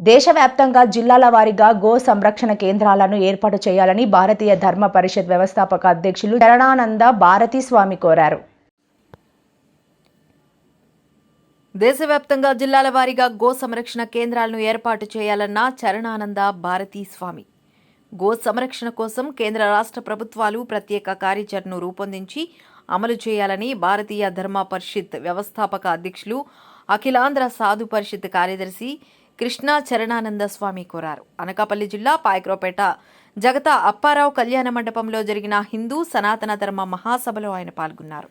దేశవ్యాప్తంగా జిల్లాల వారీగా గో సంరక్షణ కేంద్రాలను ఏర్పాటు చేయాలని భారతీయ ధర్మ పరిషత్ వ్యవస్థాపక అధ్యక్షులు చరణానంద భారతీ స్వామి కోరారు. దేశవ్యాప్తంగా జిల్లాల వారీగా గో సంరక్షణ కేంద్రాలను ఏర్పాటు చేయాలన్న చరణానంద భారతీ స్వామి గో సంరక్షణ కోసం కేంద్ర రాష్ట్ర ప్రభుత్వాలు ప్రత్యేక కార్యాచరణను రూపొందించి అమలు చేయాలని భారతీయ ధర్మ పరిషత్ వ్యవస్థాపక అధ్యక్షులు అఖిలాంధ్ర సాధు పరిషత్ కార్యదర్శి కృష్ణా చరణానంద స్వామి కోరారు. అనకాపల్లి జిల్లా పాయక్రోపేట జగత అప్పారావు కళ్యాణ మండపంలో జరిగిన హిందూ సనాతన ధర్మ మహాసభలో ఆయన పాల్గొన్నారు.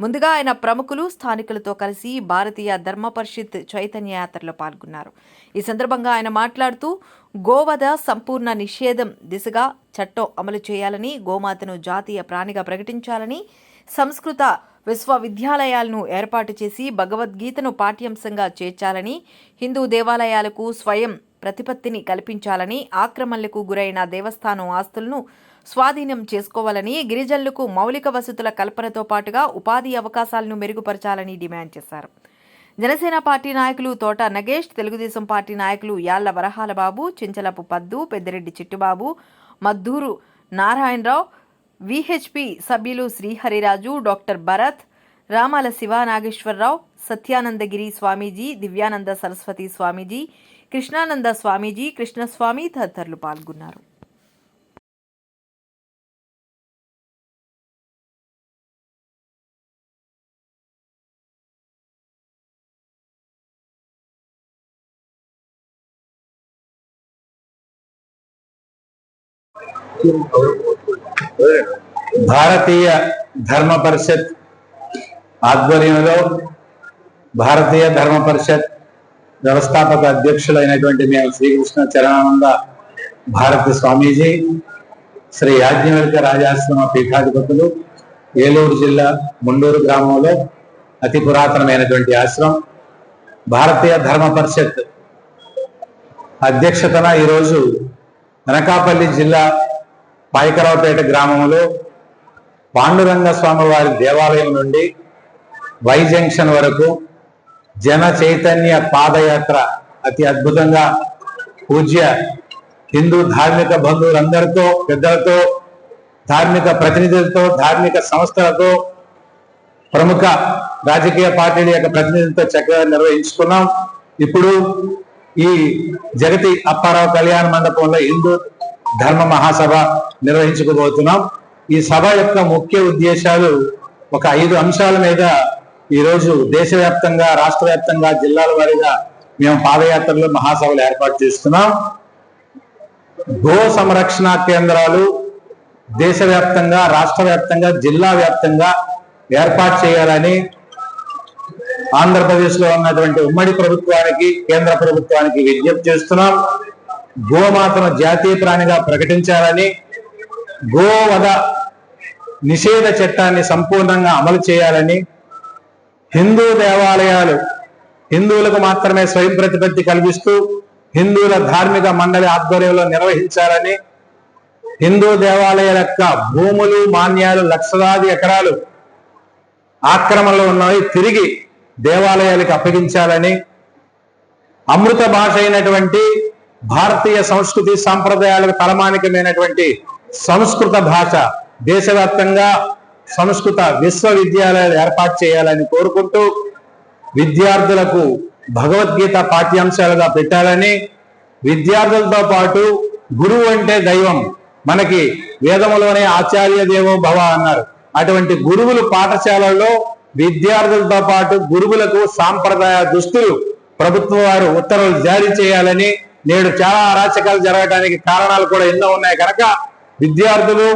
ముందుగా ఆయన ప్రముఖులు స్థానికులతో కలిసి భారతీయ ధర్మ పరిషత్ చైతన్య యాత్రలో పాల్గొన్నారు. ఈ సందర్భంగా ఆయన మాట్లాడుతూ గోవధ సంపూర్ణ నిషేధం దిశగా చట్టం అమలు చేయాలని గోమాతను జాతీయ ప్రాణిగా ప్రకటించాలని సంస్కృత విశ్వవిద్యాలయాలను ఏర్పాటు చేసి భగవద్గీతను పాఠ్యాంశంగా చేర్చాలని హిందూ దేవాలయాలకు స్వయం ప్రతిపత్తిని కల్పించాలని ఆక్రమణలకు గురైన దేవస్థానం ఆస్తులను స్వాధీనం చేసుకోవాలని గిరిజనులకు మౌలిక వసతుల కల్పనతో పాటుగా ఉపాధి అవకాశాలను మెరుగుపరచాలని డిమాండ్ చేశారు. జనసేన పార్టీ నాయకులు తోట నగేష్ తెలుగుదేశం పార్టీ నాయకులు యాళ్ళ వరహాల బాబు చించలపు పద్దు పెద్దిరెడ్డి చిట్టుబాబు మద్దూరు నారాయణరావు విహెచ్పి సభ్యులు శ్రీహరిరాజు డాక్టర్ భరత్ రామాల శివ నాగేశ్వరరావు సత్యానందగిరి స్వామీజీ దివ్యానంద సరస్వతి స్వామీజీ కృష్ణానంద స్వామీజీ కృష్ణస్వామి తదితరులు పాల్గొన్నారు. భారతీయ ధర్మ పరిషత్ ఆధ్వర్యంలో భారతీయ ధర్మ పరిషత్ వ్యవస్థాపక అధ్యక్షులైనటువంటి మేము శ్రీకృష్ణ చరణానంద భారతి స్వామీజీ శ్రీ యాజ్ఞవల్క రాజాశ్రమ పీఠాధిపతులు ఏలూరు జిల్లా ముండూరు గ్రామంలో అతి పురాతనమైనటువంటి ఆశ్రమం. భారతీయ ధర్మ పరిషత్ అధ్యక్షతన ఈరోజు అనకాపల్లి జిల్లా పాయకరావుపేట గ్రామంలో పాండురంగ స్వామి వారి దేవాలయం నుండి వై జంక్షన్ వరకు జన చైతన్య పాదయాత్ర అతి అద్భుతంగా పూజ్య హిందూ ధార్మిక బంధువులందరితో పెద్దలతో ధార్మిక ప్రతినిధులతో ధార్మిక సంస్థలతో ప్రముఖ రాజకీయ పార్టీల యొక్క ప్రతినిధులతో చక్కగా నిర్వహించుకున్నాం. ఇప్పుడు ఈ జగతి అప్పారావు కళ్యాణ మండపంలో హిందూ ధర్మ మహాసభ నిర్వహించుకోబోతున్నాం ఈ సభ యొక్క ముఖ్య ఉద్దేశాలు ఒక ఐదు అంశాల మీద ఈరోజు దేశవ్యాప్తంగా రాష్ట్ర వ్యాప్తంగా జిల్లాల వారీగా మేము పాదయాత్రలు మహాసభలు ఏర్పాటు చేస్తున్నాం. గో సంరక్షణ కేంద్రాలు దేశవ్యాప్తంగా రాష్ట్ర వ్యాప్తంగా జిల్లా వ్యాప్తంగా ఏర్పాటు చేయాలని ఆంధ్రప్రదేశ్లో ఉన్నటువంటి ఉమ్మడి ప్రభుత్వానికి కేంద్ర ప్రభుత్వానికి విజ్ఞప్తి చేస్తున్నాం. గోమాతను జాతీయ ప్రాణిగా ప్రకటించాలని గోవధ నిషేధ చట్టాన్ని సంపూర్ణంగా అమలు చేయాలని హిందూ దేవాలయాలు హిందువులకు మాత్రమే స్వయం ప్రతిపత్తి కల్పిస్తూ హిందువుల ధార్మిక మండలి ఆధ్వర్యంలో నిర్వహించాలని హిందూ దేవాలయాల యొక్క భూములు మాన్యాలు లక్షలాది ఎకరాలు ఆక్రమణలో ఉన్నాయి. తిరిగి దేవాలయాలకు అప్పగించాలని అమృత భాష అయినటువంటి భారతీయ సంస్కృతి సాంప్రదాయాలకు తలమానికమైనటువంటి సంస్కృత భాష దేశవ్యాప్తంగా సంస్కృత విశ్వవిద్యాలయాలు ఏర్పాటు చేయాలని కోరుకుంటూ విద్యార్థులకు భగవద్గీత పాఠ్యాంశాలుగా పెట్టాలని విద్యార్థులతో పాటు గురువు అంటే దైవం. మనకి వేదములోనే ఆచార్య దేవో భవ అన్నారు. అటువంటి గురువులు పాఠశాలల్లో విద్యార్థులతో పాటు గురువులకు సాంప్రదాయ దుస్తులు ప్రభుత్వం వారు ఉత్తర్వులు జారీ చేయాలని నేడు చాలా అరాచకాలు జరగడానికి కారణాలు కూడా ఎన్నో ఉన్నాయి. కనుక విద్యార్థులు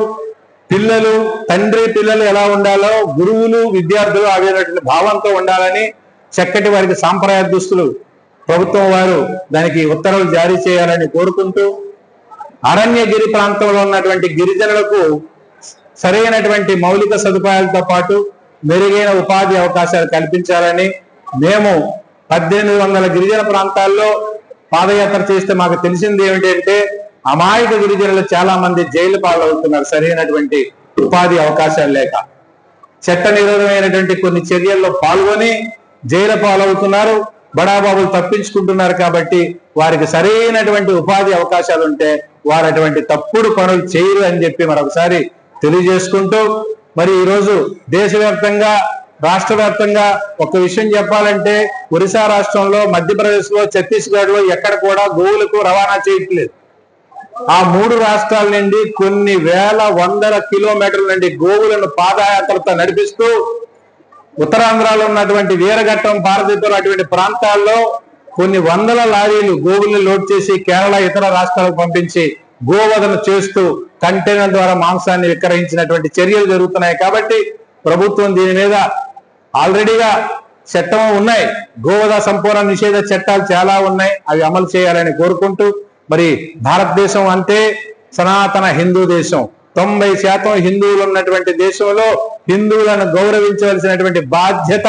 పిల్లలు తండ్రి పిల్లలు ఎలా ఉండాలో గురువులు విద్యార్థులు అవేటువంటి భావంతో ఉండాలని చక్కటి వారికి సాంప్రదాయ దుస్తులు ప్రభుత్వం వారు దానికి ఉత్తర్వులు జారీ చేయాలని కోరుకుంటూ అరణ్యగిరి ప్రాంతంలో ఉన్నటువంటి గిరిజనులకు సరైనటువంటి మౌలిక సదుపాయాలతో పాటు మెరుగైన ఉపాధి అవకాశాలు కల్పించాలని మేము పద్దెనిమిది వందల గిరిజన ప్రాంతాల్లో పాదయాత్ర చేస్తే మాకు తెలిసింది ఏమిటంటే అమాయక గిరిజనులు చాలా మంది జైలు పాలవుతున్నారు సరైనటువంటి ఉపాధి అవకాశాలు లేక. చట్ట నిరోధమైనటువంటి కొన్ని చర్యల్లో పాల్గొని జైలు పాలవుతున్నారు. బడాబాబులు తప్పించుకుంటున్నారు కాబట్టి వారికి సరైనటువంటి ఉపాధి అవకాశాలు ఉంటే వారు అటువంటి తప్పుడు పనులు చేయరు అని చెప్పి మరొకసారి తెలియజేసుకుంటూ మరి ఈరోజు దేశవ్యాప్తంగా రాష్ట్ర వ్యాప్తంగా ఒక విషయం చెప్పాలంటే ఒరిస్సా రాష్ట్రంలో మధ్యప్రదేశ్లో ఛత్తీస్గఢ్లో ఎక్కడ కూడా గోవులకు రవాణా చేయట్లేదు. ఆ మూడు రాష్ట్రాల నుండి కొన్ని వేల వందల కిలోమీటర్ల నుండి గోవులను పాదయాత్రతో నడిపిస్తూ ఉత్తరాంధ్రలో ఉన్నటువంటి వీరఘట్టం భారతదేశంలో అటువంటి ప్రాంతాల్లో కొన్ని వందల లారీలు గోవుల్ని లోడ్ చేసి కేరళ ఇతర రాష్ట్రాలకు పంపించి గోవధన చేస్తూ కంటైనర్ ద్వారా మాంసాన్ని విక్రయించినటువంటి చర్యలు జరుగుతున్నాయి. కాబట్టి ప్రభుత్వం దీని మీద ఆల్రెడీగా చట్టం ఉన్నాయి. గోవధ సంపూర్ణ నిషేధ చట్టాలు చాలా ఉన్నాయి. అవి అమలు చేయాలని కోరుకుంటూ మరి భారతదేశం అంటే సనాతన హిందూ దేశం. తొంభై శాతం హిందువులు ఉన్నటువంటి దేశంలో హిందువులను గౌరవించవలసినటువంటి బాధ్యత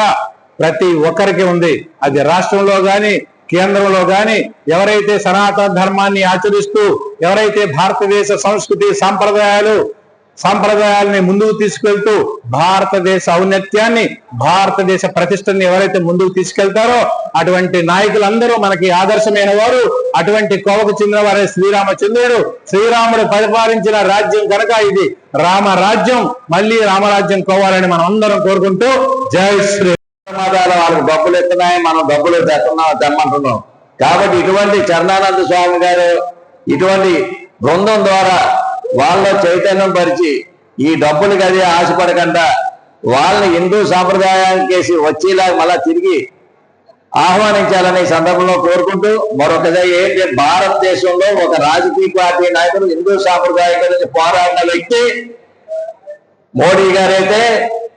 ప్రతి ఒక్కరికి ఉంది. అది రాష్ట్రంలో గాని కేంద్రంలో గాని ఎవరైతే సనాతన ధర్మాన్ని ఆచరిస్తూ ఎవరైతే భారతదేశ సంస్కృతి సాంప్రదాయాలు సాంప్రదాయాలని ముందుకు తీసుకెళ్తూ భారతదేశ ఔన్నత్యాన్ని భారతదేశ ప్రతిష్టని ఎవరైతే ముందుకు తీసుకెళ్తారో అటువంటి నాయకులందరూ మనకి ఆదర్శమైన వారు. అటువంటి కోవకు చెందిన వారే శ్రీరామచంద్రుడు. శ్రీరాముడు పరిపాలించిన రాజ్యం కనుక ఇది రామరాజ్యం. మళ్ళీ రామరాజ్యం కోవాలని మనం అందరం కోరుకుంటూ జై శ్రీ ప్రమాదాలు వాళ్ళకి డబ్బులు ఎత్తున్నాయి మనం డబ్బులు తెస్తున్నాం తెమ్మంటున్నాం. కాబట్టి ఇటువంటి చరణానంద స్వామి గారు ఇటువంటి బృందం ద్వారా వాళ్ళ చైతన్యం పరిచి ఈ డబ్బులకి అది ఆశపడకుండా వాళ్ళని హిందూ సాంప్రదాయానికేసి వచ్చేలా మళ్ళా తిరిగి ఆహ్వానించాలని సందర్భంలో కోరుకుంటూ మరొకసారి ఏంటి భారతదేశంలో ఒక రాజకీయ పార్టీ నాయకుడు హిందూ సాంప్రదాయం గురించి పోరాడిన వ్యక్తి మోడీ గారైతే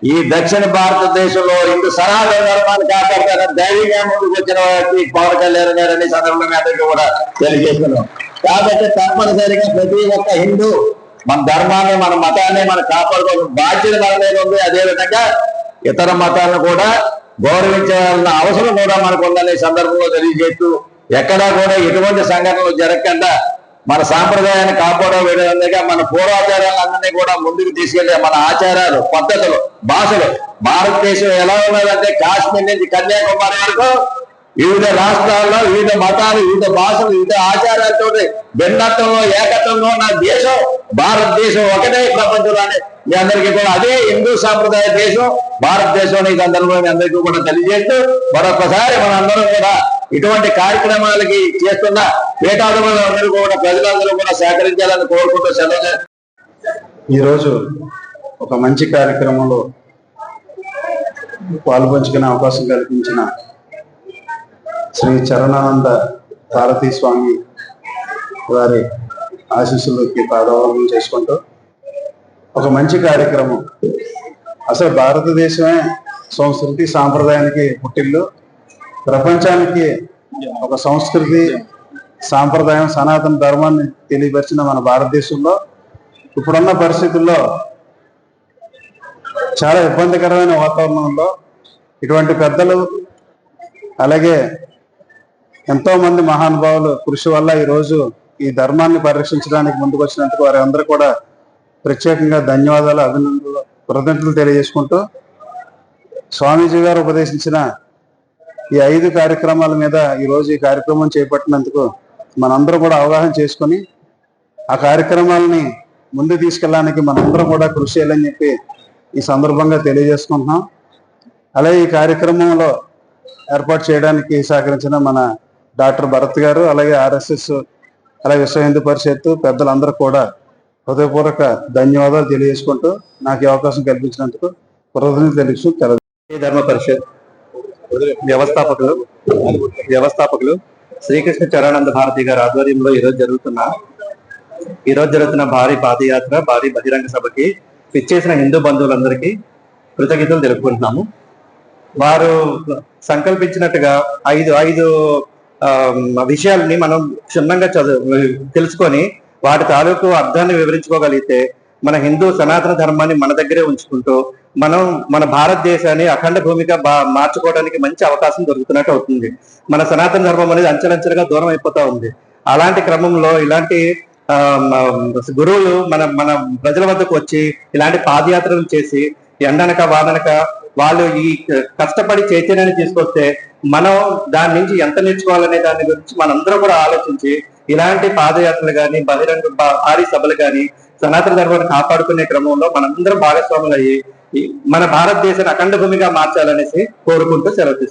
ఈ దక్షిణ భారతదేశంలో హిందూ సనాతన ధర్మాన్ని కాపాడుతారని ధైర్యంగా ముందుకు వచ్చిన వ్యక్తి పవన్ కళ్యాణ్ గారని సందర్భంగా అందరికీ కూడా తెలియజేస్తున్నాం. కాబట్టి తప్పనిసరిగా ప్రతి ఒక్క హిందూ మన ధర్మాన్ని మన మతాన్ని మనం కాపాడుకోవాల్సిన బాధ్యత మన మీద ఉంది అదేవిధంగా ఇతర మతాలను కూడా గౌరవించాలన్న అవసరం కూడా మనకు ఉందని సందర్భంలో తెలియజేస్తూ ఎక్కడా కూడా ఎటువంటి సంఘటనలు జరగకుండా మన సాంప్రదాయాన్ని కాపాడడం మన పూర్వాచారాలన్నీ కూడా ముందుకు తీసుకెళ్ళే మన ఆచారాలు పద్ధతులు భాషలు. భారతదేశం ఎలా ఉన్నదంటే కాశ్మీర్ నుంచి కన్యాకుమారి వరకు వివిధ రాష్ట్రాల్లో వివిధ మతాలు వివిధ భాషలు వివిధ ఆచారాలతో భిన్నత్వంలో ఏకత్వంలో ఉన్న దేశం భారతదేశం ఒకటే ప్రపంచంలోనే మీ అందరికీ కూడా అదే హిందూ సాంప్రదాయ దేశం భారతదేశం ఈ సందర్భంలో మీ అందరికీ కూడా తెలియజేస్తూ మరొకసారి మనందరం కూడా ఇటువంటి కార్యక్రమాలకి చేస్తున్న పీఠాధిపతులందరూ కూడా ప్రజలందరూ కూడా సహకరించాలని కోరుకుంటూ సెలవు ఈరోజు ఒక మంచి కార్యక్రమంలో పాల్పంచుకునే అవకాశం కల్పించిన శ్రీ చరణానంద భారతీ స్వామి వారి ఆశీస్సులకి పాదావలం చేసుకుంటూ ఒక మంచి కార్యక్రమం. అసలు భారతదేశమే సంస్కృతి సాంప్రదాయానికి పుట్టిల్లు. ప్రపంచానికి ఒక సంస్కృతి సాంప్రదాయం సనాతన ధర్మాన్ని తెలియపరిచిన మన భారతదేశంలో ఇప్పుడున్న పరిస్థితుల్లో చాలా ఇబ్బందికరమైన వాతావరణంలో ఇటువంటి పెద్దలు అలాగే ఎంతో మంది మహానుభావులు కృషి వల్ల ఈరోజు ఈ ధర్మాన్ని పరిరక్షించడానికి ముందుకు వచ్చినందుకు వారి అందరూ కూడా ప్రత్యేకంగా ధన్యవాదాలు అభినందనలు కృతజ్ఞతలు తెలియజేసుకుంటూ స్వామీజీ గారు ఉపదేశించిన ఈ ఐదు కార్యక్రమాల మీద ఈరోజు ఈ కార్యక్రమం చేపట్టినందుకు మనందరం కూడా అవగాహన చేసుకొని ఆ కార్యక్రమాలని ముందు తీసుకెళ్ళడానికి మనందరం కూడా కృషి చేయాలని చెప్పి ఈ సందర్భంగా తెలియజేసుకుంటున్నాం. అలాగే ఈ కార్యక్రమంలో ఏర్పాటు చేయడానికి సహకరించిన మన డాక్టర్ భరత్ గారు అలాగే ఆర్ఎస్ఎస్ అలాగే విశ్వ హిందూ పరిషత్తు పెద్దలందరూ కూడా హృదయపూర్వక ధన్యవాదాలు తెలియజేసుకుంటూ నాకు ఈ అవకాశం కల్పించినందుకు కృతజ్ఞతలు తెలుసు ధర్మ పరిషత్ వ్యవస్థాపకులు వ్యవస్థాపకులు శ్రీకృష్ణ చరణానంద భారతి గారి ఆధ్వర్యంలో ఈరోజు జరుగుతున్న ఈరోజు జరుగుతున్న భారీ పాదయాత్ర భారీ బహిరంగ సభకి పిచ్చేసిన హిందూ బంధువులందరికీ కృతజ్ఞతలు తెలుపుకుంటున్నాము. వారు సంకల్పించినట్టుగా ఐదు ఐదు విషయాలని మనం క్షుణ్ణంగా చదువు తెలుసుకొని వాటి తాలూకు అర్థాన్ని వివరించుకోగలిగితే మన హిందూ సనాతన ధర్మాన్ని మన దగ్గరే ఉంచుకుంటూ మనం మన భారతదేశాన్ని అఖండ భూమిగా బా మార్చుకోవడానికి మంచి అవకాశం దొరుకుతున్నట్టు అవుతుంది. మన సనాతన ధర్మం అనేది అంచెలంచెలుగా దూరం అయిపోతా ఉంది. అలాంటి క్రమంలో ఇలాంటి గురువులు మన మన ప్రజల వద్దకు వచ్చి ఇలాంటి పాదయాత్రలు చేసి ఎండనక వాదనక వాళ్ళు ఈ కష్టపడి చైతన్యాన్ని తీసుకొస్తే మనం దాని నుంచి ఎంత నేర్చుకోవాలనే దాని గురించి మనందరం కూడా ఆలోచించి ఇలాంటి పాదయాత్రలు కానీ బహిరంగ భారీ సభలు కానీ సనాతన ధర్మాన్ని కాపాడుకునే క్రమంలో మనందరం భాగస్వాములు అయ్యి మన భారతదేశాన్ని అఖండ భూమిగా మార్చాలనేసి కోరుకుంటూ సెలవు